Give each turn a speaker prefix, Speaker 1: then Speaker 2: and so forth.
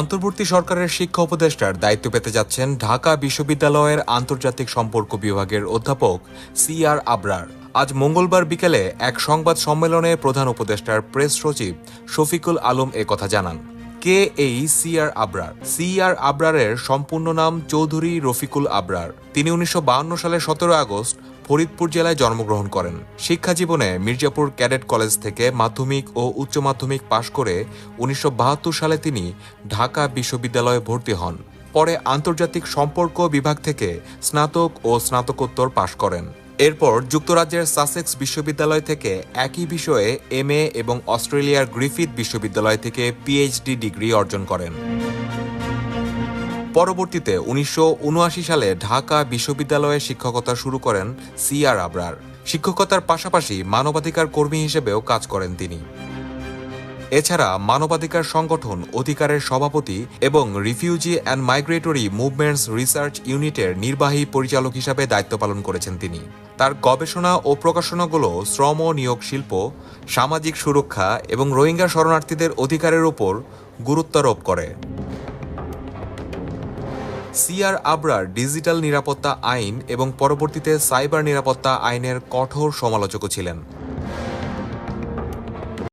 Speaker 1: অন্তর্বর্তী সরকারের শিক্ষা উপদেষ্টার দায়িত্ব পেতে যাচ্ছেন ঢাকা বিশ্ববিদ্যালয়ের আন্তর্জাতিক সম্পর্ক বিভাগের অধ্যাপক সি আর আবরার আজ মঙ্গলবার বিকেলে এক সংবাদ সম্মেলনে প্রধান উপদেষ্টার প্রেস সচিব শফিকুল আলম এ কথা জানান কে এই C R Abrar C R আবরারের সম্পূর্ণ নাম চৌধুরী রফিকুল আবরার তিনি উনিশশো সালে সতেরো আগস্ট ফরিদপুর জেলায় জন্মগ্রহণ করেন শিক্ষা জীবনে মির্জাপুর ক্যাডেট কলেজ থেকে মাধ্যমিক ও উচ্চ মাধ্যমিক পাশ করে উনিশশো সালে তিনি ঢাকা বিশ্ববিদ্যালয়ে ভর্তি হন পরে আন্তর্জাতিক সম্পর্ক বিভাগ থেকে স্নাতক ও স্নাতকোত্তর পাশ করেন এরপর যুক্তরাজ্যের সাসেক্স বিশ্ববিদ্যালয় থেকে একই বিষয়ে এম এবং অস্ট্রেলিয়ার গ্রিফিথ বিশ্ববিদ্যালয় থেকে পিএইচডি ডিগ্রি অর্জন করেন পরবর্তীতে উনিশশো সালে ঢাকা বিশ্ববিদ্যালয়ে শিক্ষকতা শুরু করেন সি আর আবরার শিক্ষকতার পাশাপাশি মানবাধিকার কর্মী হিসেবেও কাজ করেন তিনি এছাড়া মানবাধিকার সংগঠন অধিকারের সভাপতি এবং refugee and migratory movements research ইউনিটের নির্বাহী পরিচালক হিসাবে দায়িত্ব পালন করেছেন তিনি তার গবেষণা ও প্রকাশনাগুলো শ্রম নিয়োগ শিল্প সামাজিক সুরক্ষা এবং রোহিঙ্গা শরণার্থীদের অধিকারের ওপর গুরুত্বারোপ করে সিআর আবরার ডিজিটাল নিরাপত্তা আইন এবং পরবর্তীতে সাইবার নিরাপত্তা আইনের কঠোর সমালোচকও ছিলেন